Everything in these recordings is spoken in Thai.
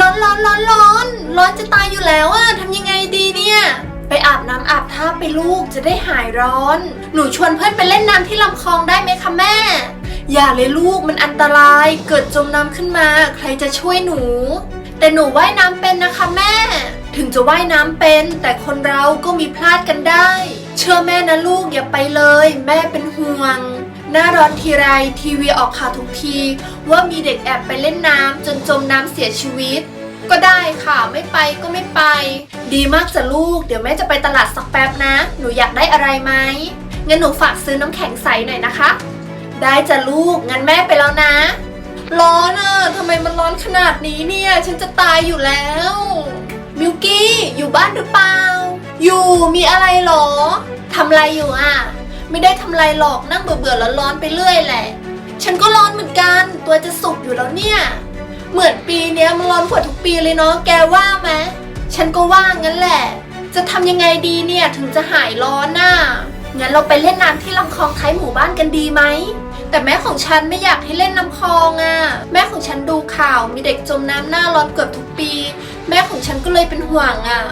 ร้อนร้อนร้อนร้อนร้อนจะตายอยู่แล้วอะทำยังไงดีเนี่ย ไปอาบน้ำอาบท่าไปลูกจะได้หายร้อน หนูชวนเพื่อนไปเล่นน้ำที่ลำคลองได้ไหมคะแม่ อย่าเลยลูกมันอันตรายเกิดจมน้ำขึ้นมา ใครจะช่วยหนู แต่หนูว่ายน้ำเป็นนะคะแม่ ถึงจะว่ายน้ำเป็น แต่คนเราก็มีพลาดกันได้ เชื่อแม่นะลูกอย่าไปเลย แม่เป็นห่วง หน้าร้อนทีไรทีวีออกข่าวทุกที ว่ามีเด็กแอบไปเล่นน้ำจนจมน้ำเสียชีวิต ก็ได้ค่ะไม่ไปก็ไม่ไป ดีมากจ้ะลูก เดี๋ยวแม่จะไปตลาดสักแป๊บนะ หนูอยากได้อะไรไหมงั้นหนูฝากซื้อน้ำแข็งใสหน่อยนะคะ ได้จ้ะลูกงั้นแม่ไปแล้วนะ ร้อนอะทำไมมันร้อนขนาดนี้เนี่ย ฉันจะตายอยู่แล้วมิวกี้อยู่บ้านหรือเปล่า อยู่มีอะไรหรอทำอะไรอยู่อะ ไม่ได้ทำไรหรอกนั่งเบื่อเบื่อๆร้อนไปเรื่อยแหละ ฉันก็ร้อนเหมือนกัน ตัวจะสุกอยู่แล้วเนี่ย เหมือนปีเนี้ยมันร้อนกว่าทุกปีเลยเนาะแกว่าไหมฉันก็ว่างั้นแหละ จะทำยังไงดีเนี่ยถึงจะหายร้อนน่ะงั้นเราไปเล่นน้ำที่ลำคลองท้ายหมู่บ้านกันดีไหมแต่แม่ของฉันไม่อยากให้เล่นน้ำคลองอะ่ะ แม่ของฉันดูข่าวมีเด็กจมน้ำหน้าร้อนเกือบทุกปี แม่ของฉันก็เลยเป็นห่วงอะ่ะ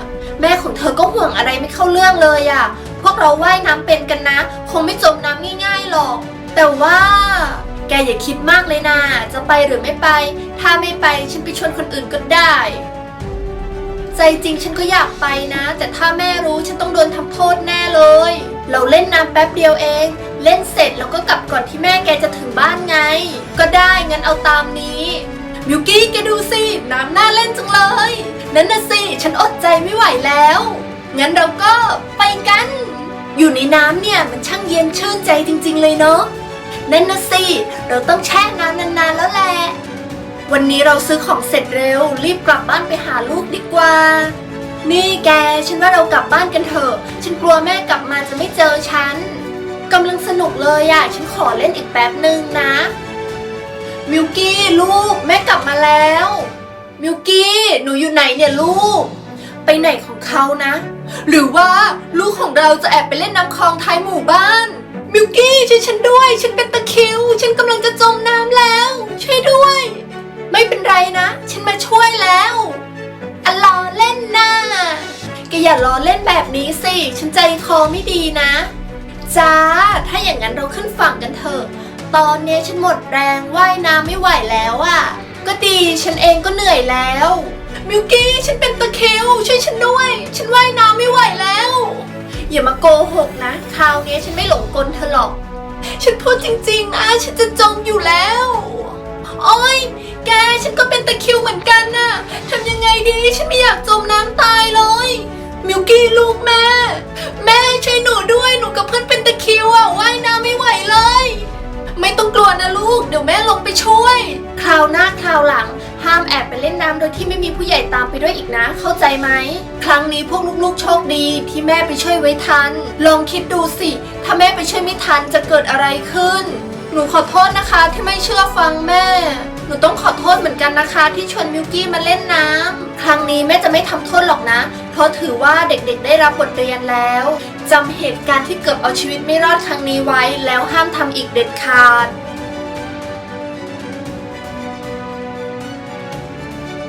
แม่ของเธอก็ห่วงอะไรไม่เข้าเรื่องเลยอะ่ะ พวกเราว่ายน้ำเป็นกันนะ คงไม่จมน้ำง่ายๆหรอก แต่ว่า แกอย่าคิดมากเลยนะ จะไปหรือไม่ไป ถ้าไม่ไปฉันไปชวนคนอื่นก็ได้ ใจจริงฉันก็อยากไปนะ แต่ถ้าแม่รู้ฉันต้องโดนทำโทษแน่เลย เราเล่นน้ำแป๊บเดียวเอง เล่นเสร็จแล้วก็กลับก่อนที่แม่แกจะถึงบ้านไง ก็ได้งั้นเอาตามนี้มิวกี้แกดูสิ น้ำน่าเล่นจังเลย นั่นน่ะสิ ฉันอดใจไม่ไหวแล้ว งั้นเราก็ไปกัน อยู่ในน้ำเนี่ยมันช่างเย็นชื่นใจจริง ๆ เลยเนาะนั่นนะสิ เราต้องแช่น้ำนานๆแล้วแหละ วันนี้เราซื้อของเสร็จเร็ว รีบกลับบ้านไปหาลูกดีกว่า นี่แก ฉันว่าเรากลับบ้านกันเถอะ ฉันกลัวแม่กลับมาจะไม่เจอฉันกำลังสนุกเลยอะฉันขอเล่นอีกแป๊บหนึ่งนะ มิวกี้ลูก แม่กลับมาแล้ว มิวกี้ หนูอยู่ไหนเนี่ยลูก ไปไหนของเขานะ หรือว่าลูกของเราจะแอบไปเล่นน้ำคลองท้ายหมู่บ้านมิวกี้ช่วยฉันด้วย ฉันเป็นตะคิว ฉันกำลังจะจมน้ำแล้ว ช่วยด้วย ไม่เป็นไรนะ ฉันมาช่วยแล้วอลอเล่นนะแกอย่าล้อเล่นแบบนี้สิ ฉันใจคอไม่ดีนะ จ้า ถ้าอย่างนั้นเราขึ้นฝั่งกันเถอะ ตอนเนี้ยฉันหมดแรงว่ายน้ำไม่ไหวแล้วอะ่ะ ก็ดี ฉันเองก็เหนื่อยแล้ว มิวกี้ฉันเป็นตะคริวช่วยฉันด้วย ฉันว่ายน้ำไม่ไหวแล้ว อย่ามาโกหกนะ คราวนี้ฉันไม่หลงกลเธอหรอก ฉันพูดจริงๆอะฉันจะจมอยู่แล้วโอ้ยแกฉันก็เป็นตะคริวเหมือนกันน่ะทำยังไงดีฉันไม่อยากจมน้ำตายเลย เล่นน้ำโดยที่ไม่มีผู้ใหญ่ตามไปด้วยอีกนะ เข้าใจไหม ครั้งนี้พวกลูกๆโชคดีที่แม่ไปช่วยไว้ทัน ลองคิดดูสิ ถ้าแม่ไปช่วยไม่ทันจะเกิดอะไรขึ้น หนูขอโทษนะคะที่ไม่เชื่อฟังแม่ หนูต้องขอโทษเหมือนกันนะคะ ที่ชวนมิวกี้มาเล่นน้ำครั้งนี้แม่จะไม่ทำโทษหรอกนะ เพราะถือว่าเด็กๆ ได้รับบทเรียนแล้วจำเหตุการณ์ที่เกือบเอาชีวิตไม่รอดครั้งนี้ไว้ แล้วห้ามทำอีกเด็ดขาด